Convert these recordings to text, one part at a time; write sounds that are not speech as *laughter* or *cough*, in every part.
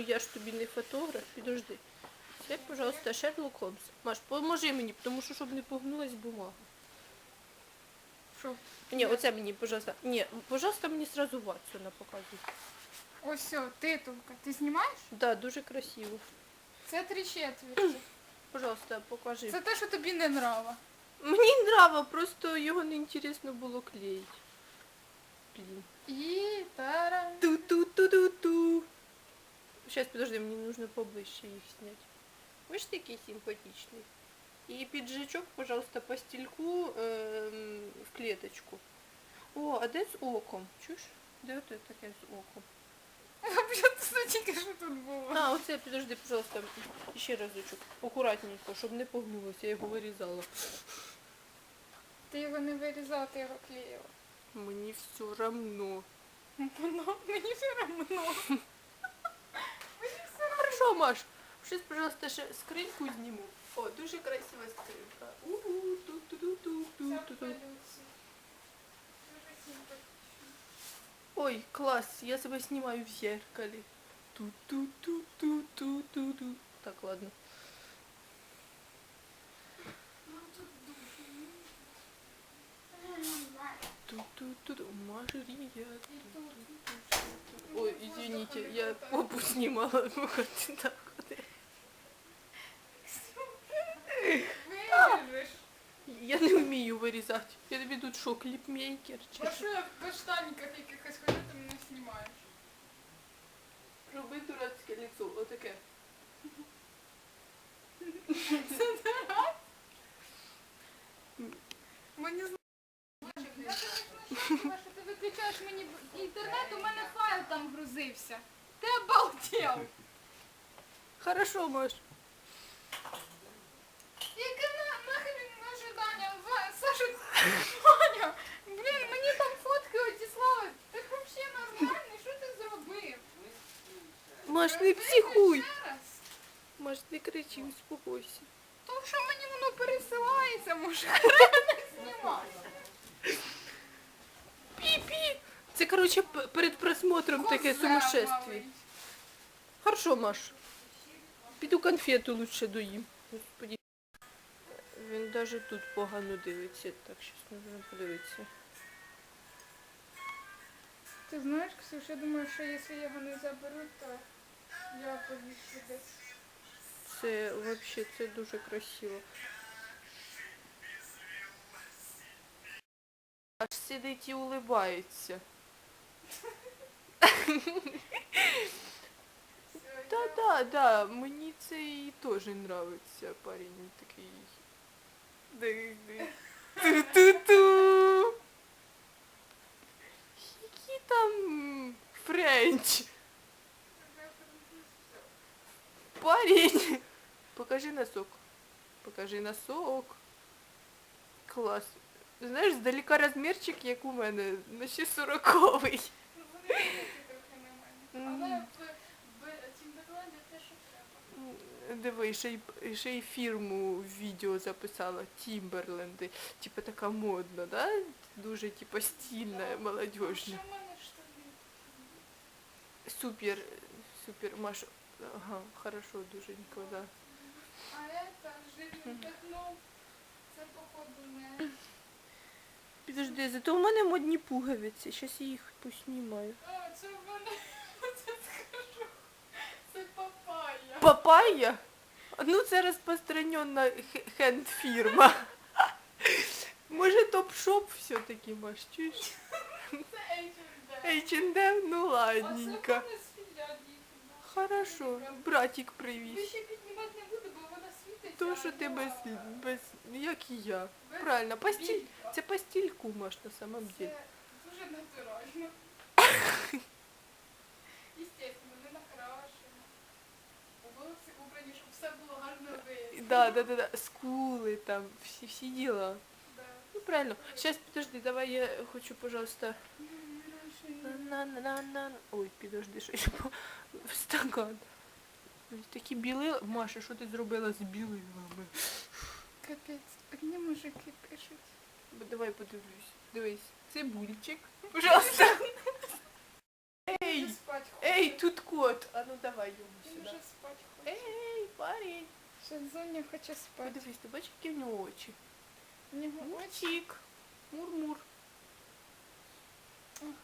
я ж тобі не фотограф, підожди. Це, пожалуйста, Шерлок Холмс. Маш, поможи мені, тому що щоб не погнулась бумага. Що? Ні, оце мені, пожалуйста. Ні, пожалуйста, мені сразу Ватсона показуй. Ось все, титулка. Ти знімаєш? Да, дуже красиво. Це три четверті. *clears throat* Пожалуйста, покажи. Це те, що тобі не нрава. Мені нрава, просто його не інтересно було клеїти. Блін. І Сейчас, подожди, мне нужно поближе их снять. Вы ж такие симпатичный. И пиджачок, пожалуйста, по стільку ем, в клеточку. О, а де з оком? Чуєш? Де оте таке з оком? Взагалі, це тільки що тут було. А, оце, підожди, пожалуйста, ще разочок. Акуратненько, щоб не погнулося, я його вирізала. Ти його не вирізала, ти його клеїла. Мені все равно. Воно мені все равно. Хорошо, Маш. Щось, пожалуйста, ще скриньку зніму. О, дуже красива скринька. У-у, симпатично. Ой, класс, я себе снимаю в зеркале. Ту-ту-ту-ту-ту-ту-ту. Так, ладно. Ну тут дуже. Ту-ту-ту-ту. Мария. Ой, извините, я попу снимала. *laughs* Вот так вот. Я не вмію вирізати. Я тобі тут що, кліпмейкер чи що? що я в штанниках якихось ходю, ти мене знімаєш? Роби дурацьке лицо, отаке. Мені з- Я тобі що ти виключаєш мені інтернет, у мене файл там грузився. Ти обалдел. Хорошо, Маш. Яке на, нахрен ожидання? Ва- Саша, Ваня, блін, мені там фотки одіслали. Ти взагалі нормальний? Що ти зробив? Маш, не психуй. Ще раз. Маш, не кричи, успокойся. То що мені воно пересилається, може, не *laughs* короче, перед просмотром таке сумасшествие. Хорошо, Маш. Піду конфету лучше доїм. Господи. Він даже тут погано дивиться. Так, щось нужно подивитися. Ти знаєш, Ксюш, я думаю, що якщо його не заберуть, то я повішу десь. Це вообще це дуже красиво. Аж сидить і улибається. Да, да, да, мені це і теж нравиться. Парень такий. Ди-ди. Ту-ту-ту. Який там френч? Парень. Покажи носок. Покажи носок. Клас. Знаєш, здалека розмірчик, як у мене, на ще сороковий. Але в, в те, що треба. Диви, ще й, ще й фірму в відео записала Тімберленди. Типа така модна, да? Дуже типа стильна, А молодежна. що в мене штани? Супер, супер, Маша. Ага, хорошо, дуженько, да. А это жирне пятно. Це. Підожди, зато у мене модні пуговиці. Щас я їх поснімаю. А, це в мене. *laughs* Це скажу. Це папая. Папайя? Ну, це розпространена хенд-фірма. *laughs* Може, топ-шоп все-таки, Маш, чуєш? Це H&M. H&M, ну А це в ладненько. мене з Фінляндії. Хорошо, братик привіз. ще піднімати не буду, бо вона світиться. То, що ти без, без, як і я. Правильно, по стіль, це по стільку, Маш, на самом деле. Це дуже натурально. Естественно, не накрашено. Волоси убрані, щоб все було гарно видно. Да, да, да, да, скули там, всі, всі діла. Да. Ну, правильно. Сейчас, подожди, давай я хочу, пожалуйста, На-на-на-на. Ой, підожди, що я *laughs* в стакан. Такі біли. Маша, що ти зробила з білилами? Капець, одні мужики пишуть. Бо Давай подивлюсь. Дивись. Цибульчик. Пожалуйста. Ей! Ей, тут кот! А ну давай йому сюди. Ей, парень! Ще Зоня хоче спати. Подивись, ти бачиш, які в нього очі? У нього очі.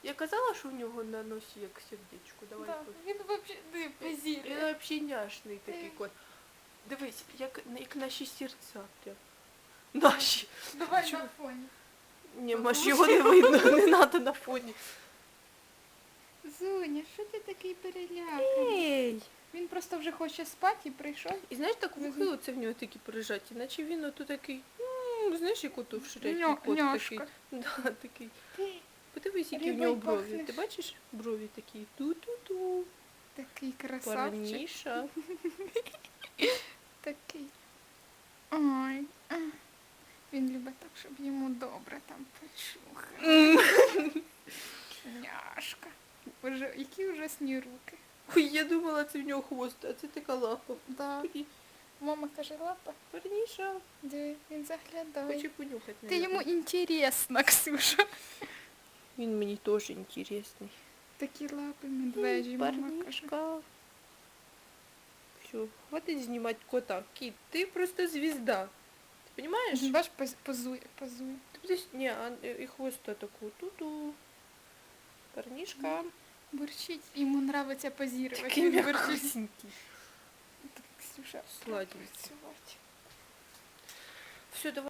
Я казала, що в нього на носі як сердечко. Давай. Да, він взагалі не Він позірує. взагалі няшний такий кот. Дивись, як, як наші серця прям. Наші. Давай Чого? на фоні. Ні, Маш, його не видно, *laughs* не треба на фоні. Зоня, що ти такий переляканий? Ей! Він просто вже хоче спати і прийшов. І знаєш, так вухи оце в нього такі прижаті, наче він ото такий, м, знаєш, як ото в Шрекі Ня- кот няшка. такий. Да, такий. Ти Подивись, які в Рибою нього брові. пахнеш. Ти бачиш? Брові такі. Ту-ту-ту. такий красавчик. Парніша. *laughs* Такий. Ой. а. Він любить так, щоб йому добре там почухали. Няшка. Боже, які ужасні руки. Ой, я думала, це в нього хвост, а це така лапа. Да. Мама каже, лапа, Парніша. де він заглядає. Хоче понюхати. Ти йому наверно. інтересно, Ксюша. Він мені теж інтересний. Такі лапи медвежі, мама каже. Парнішка. Все, хватить знімати кота. Кіт, ти просто звізда. Ти розумієш? Бач, поз- позує, позує. Ти десь, ні, а і хвоста таку. Ту-ту. Парнішка. Бурчить, йому нравиться позірувати. Такий Він бурчить. м'якусенький. *laughs* Так, Ксюша, Сладенький. працювати. Все, давай.